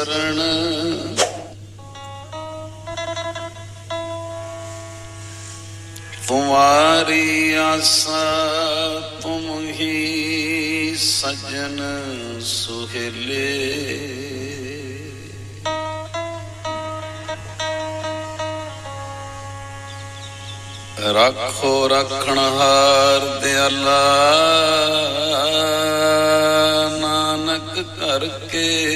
ਸਰਣ ਤੁਮਾਰੀ ਆਸਾ ਤੁਮ ਹੀ ਸਜਣ ਸੁਹੇਲੇ। ਰੱਖੋ ਰੱਖਣ ਹਾਰ ਦਿਆਲਾ ਨਾਨਕ ਕਰਕੇ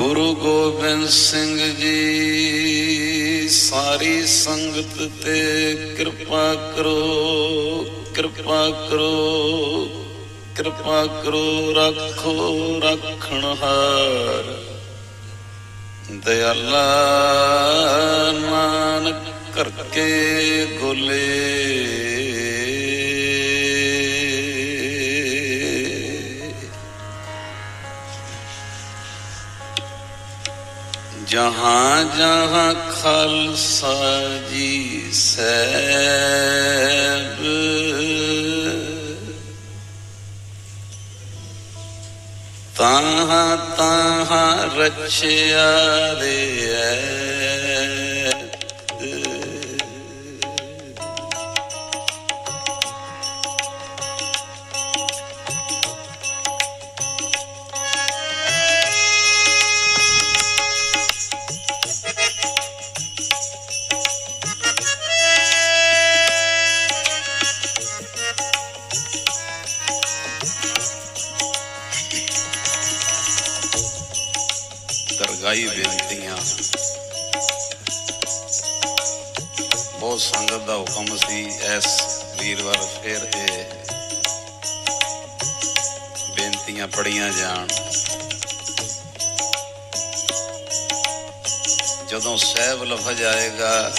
ਗੁਰੂ ਗੋਬਿੰਦ ਸਿੰਘ ਜੀ, ਸਾਰੀ ਸੰਗਤ ਤੇ ਕਿਰਪਾ ਕਰੋ ਕਿਰਪਾ ਕਰੋ ਕਿਰਪਾ ਕਰੋ, ਰੱਖੋ, ਰੱਖਣ ਹਾਰ। ਦਇਆਲਾ ਨਾਨਕ ਕਰਕੇ ਗੋਲੇ ਜਹਾਂ ਜਹਾਂ ਖਾਲਸਾ ਜੀ ਸਹਿਬ ਤਾਹਾਂ ਤਾਹਾਂ ਰਚਿਆ ਰੇ ਦਰਗਾਹੀ ਬੇਨਤੀਆਂ ਬਹੁਤ ਸੰਗਤ ਦਾ ਹੁਕਮ ਸੀ ਇਸ ਵੀਰਵਾਰ ਫਿਰ ਇਹ ਬੇਨਤੀਆਂ ਪੜੀਆਂ ਜਾਣ। ਜਦੋਂ ਸਹਿਬ ਲਫ਼ਜ਼ ਆਏਗਾ,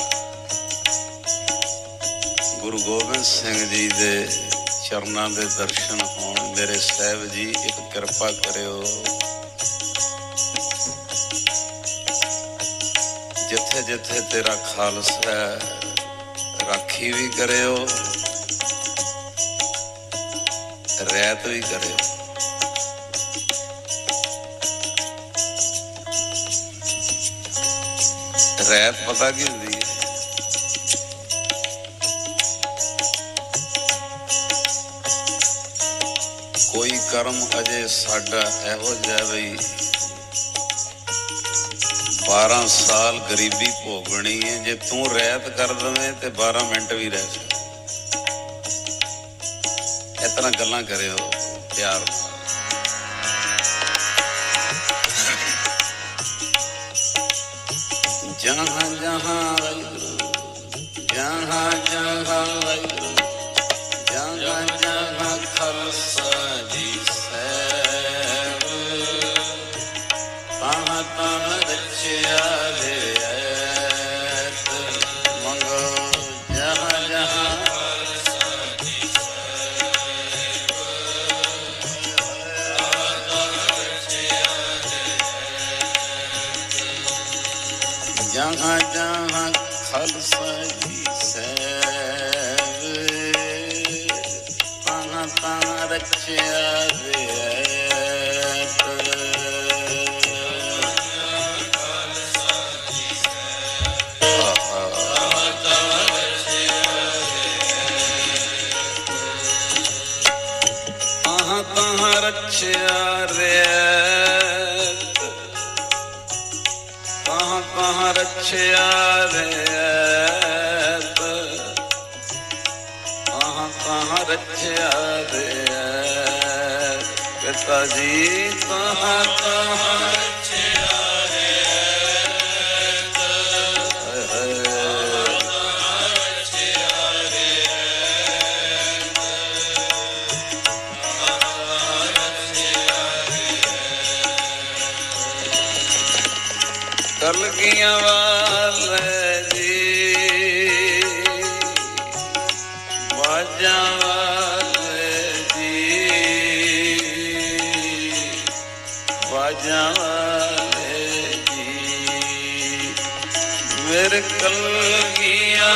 ਗੁਰੂ ਗੋਬਿੰਦ ਸਿੰਘ ਜੀ ਦੇ ਚਰਨਾਂ ਦੇ ਦਰਸ਼ਨ ਹੋਣ, ਮੇਰੇ ਸਹਿਬ ਜੀ, ਇੱਕ ਕਿਰਪਾ ਕਰਿਓ। ਜਿੱਥੇ ਜਿੱਥੇ ਤੇਰਾ ਖਾਲਸਾ ਹੈ, ਰਾਖੀ ਵੀ ਕਰਿਓ, ਰਹਿਤ ਵੀ ਕਰਿਓ। ਰਹਿਤ ਪਤਾ ਕੀ ਹੁੰਦੀ ਹੈ? ਕੋਈ ਕਰਮ ਅਜੇ ਸਾਡਾ ਇਹੋ ਜਿਹਾ ਵੀ 12 ਸਾਲ ਗਰੀਬੀ ਭੋਗਣੀ ਹੈ। ਜੇ ਤੂੰ ਰਹਿਤ ਕਰ ਦਵੇਂ ਤੇ 12 ਮਿੰਟ ਵੀ ਰਹਿ ਸਕਦਾ ਇਸ ਤਰ੍ਹਾਂ ਗੱਲਾਂ ਕਰਿਓ, ਪਿਆਰ ਨਾਲ। ਜਹਾਂ ਜਹਾਂ ਵਾਹਿਗੁਰੂ, ਜਹਾਂ ਜਹਾਂ ਵਾਹਿਗੁਰੂ, ਜਹਾਂ ਜਹਾਂ ਖਾਲਸਾ ਤਾਹ ਰਚਿਆ ਰੇ ਐਤ ਮੰਗੋ ਜਹਾਂ ਜਹਾਂ ਜਹਾਂ ਜਹਾਂ ਬੱਚਿਆ ਰਚਿਆ ਪਿਤਾ ਜੀ ਤਾਹਾਂ ਤਾਹਾਂ ਵਾਜਾਂ ਜੀ। ਮੇਰੇ ਕਲਗੀਆਂ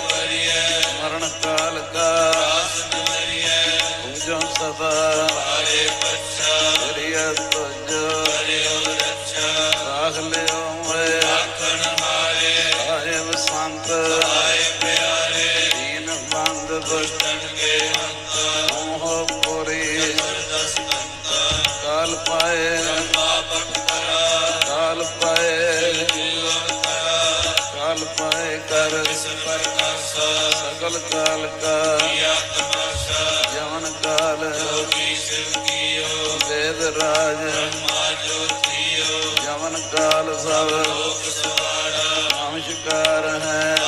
ਸਕਲ ਕਾਲ ਕਾ। ਆਤਮਾ ਕਾਲ। ਜੋਗੀ ਸਿਵ ਕੀਓ ਦੇਵ ਰਾਜ। ਬ੍ਰਹਮਾ ਜੋਤੀਓ ਜਨ ਕਾਲ ਸਭ। ਲੋਕ ਸਵਾਰਾ ਨਾਮ ਸ਼ਿਕਾਰ ਹੈ।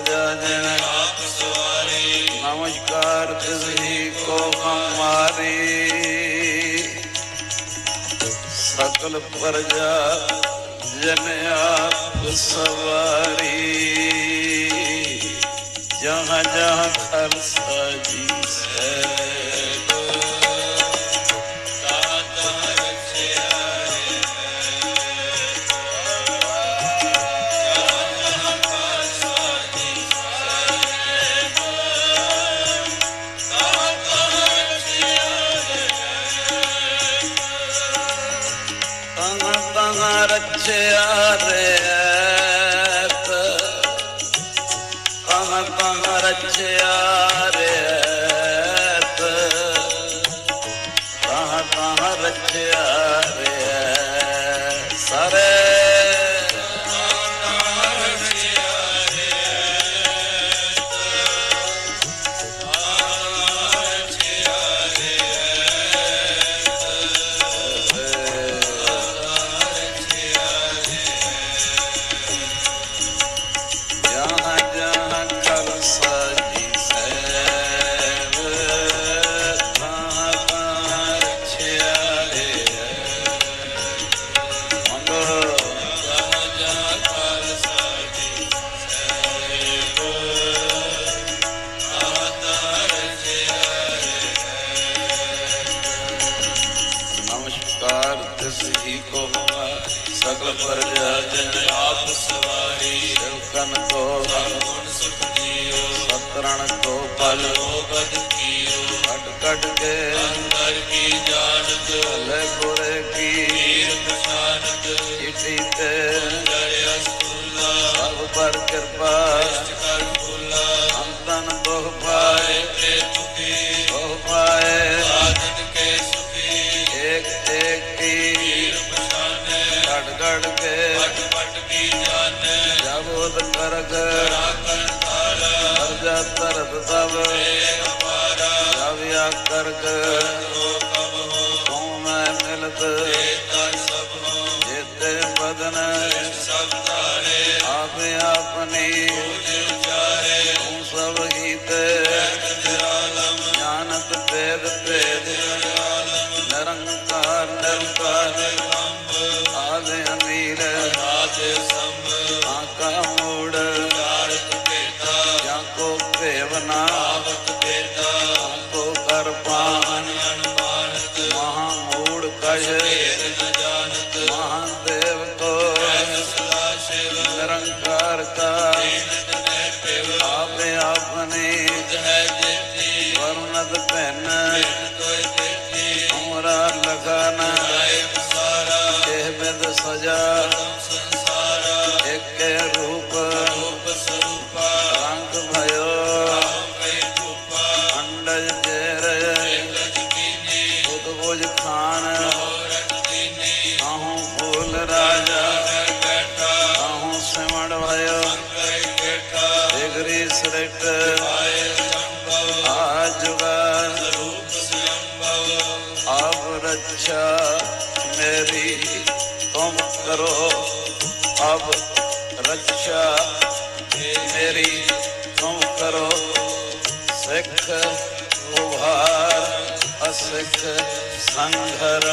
ਸਦਾ ਜਨ ਆਪ ਸਵਾਰੇ ਨਮਸਕਾਰ ਤਿਸ ਹੀ ਕੋ ਹਮਾਰੇ ਸਕਲ ਪਰਜਾ ਜਨ ਆਪ ਸਵਾਰੀ ਜਹਾਂ ਜਹਾਂ ਖਾਲਸਾ ਜੀ யாரச்சு யாரு ਕੱਢ ਕੇ ਅੰਦਰ ਕੀ ਜਾਣਤ। ਹਲੇ ਗੁਰੇ ਕੀ ਤੀਰਥ ਸਾਨਤ ਚਿੱਟੀ ਤੇ। ਜੜੇ ਅਸਤੁਲਾ। ਸਭ ਪਰ ਕਿਰਪਾ। ਕਰ ਫੁਲਾ। ਅੰਤਨ ਬਹੁ ਪਾਏ। ਤੇ ਤੁਕੀ ਬਹੁ ਪਾਏ। ਆਦਤ ਕੇ ਸੁਖੀ। ਏਕ ਏਕ ਕੀ। ਤੀਰਥ ਸਾਨੇ ਗੜ ਗੜ ਕੇ। ਪਟ ਪਟ ਕੀ ਜਾਣੇ। ਜਬ ਉਦ ਕਰਗ। ਰਾਖਣ ਅਰਜਾ ਤਰਬ ਸਭ। ਕਰਕ ਕਉ ਬਦਨ। ਸਰਦਨ तुम करो अब रक्षा मेरी तुम करो सिख उभार असिख संघर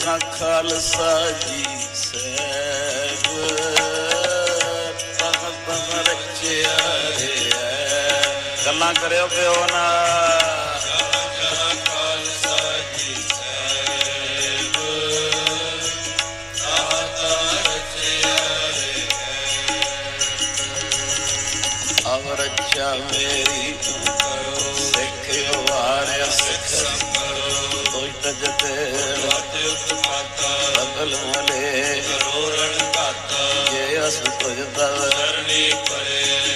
ਖਾਲਸਾ ਜੀ ਸਹਿਬ। ਰਚਿਆ ਗੱਲਾਂ ਕਰਿਓ ਪਿਓ ਨਾ ਰਸ ਤੁਜ ਤਵ ਸਰਣੀ ਪਰੇ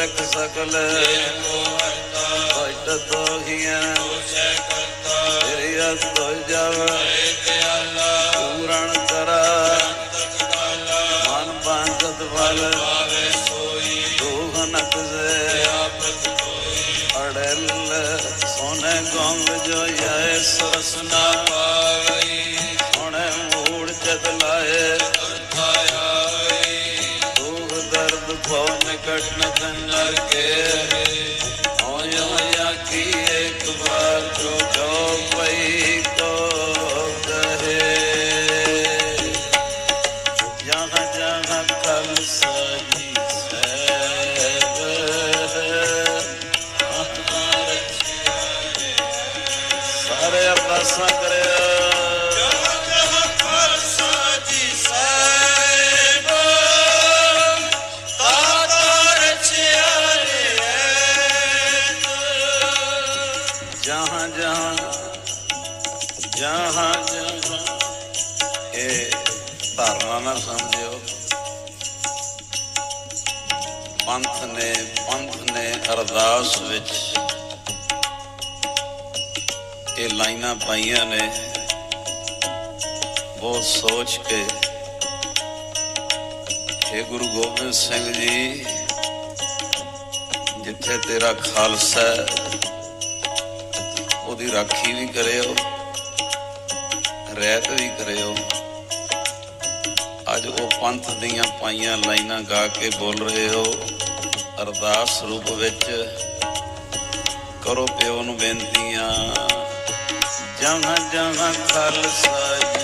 ਰਖ ਸਕਲ। ਬਟ ਤੋਹੀਆਂ। ਤੇਰੀ ਰਸ ਤੋਲ ਜਾਵਾ। ਆਈਆਂ ਨੇ, ਬਹੁਤ ਸੋਚ ਕੇ। हे ਗੁਰੂ ਗੋਬਿੰਦ ਸਿੰਘ ਜੀ, ਜਿੱਥੇ ਤੇਰਾ ਖਾਲਸਾ ਉਹਦੀ ਰਾਖੀ ਵੀ ਕਰਿਓ, ਰਹਿਤ ਵੀ ਕਰਿਓ। ਅੱਜ ਉਹ ਪੰਥ ਦੀਆਂ ਪਾਈਆਂ ਲਾਈਨਾਂ ਗਾ ਕੇ ਬੋਲ ਰਹੇ ਹੋ, ਅਰਦਾਸ ਰੂਪ ਵਿੱਚ ਕਰੋ ਪਿਓ ਨੂੰ ਬੇਨਤੀਆਂ। ਜਮ ਜਮ ਖਾਲਸਾ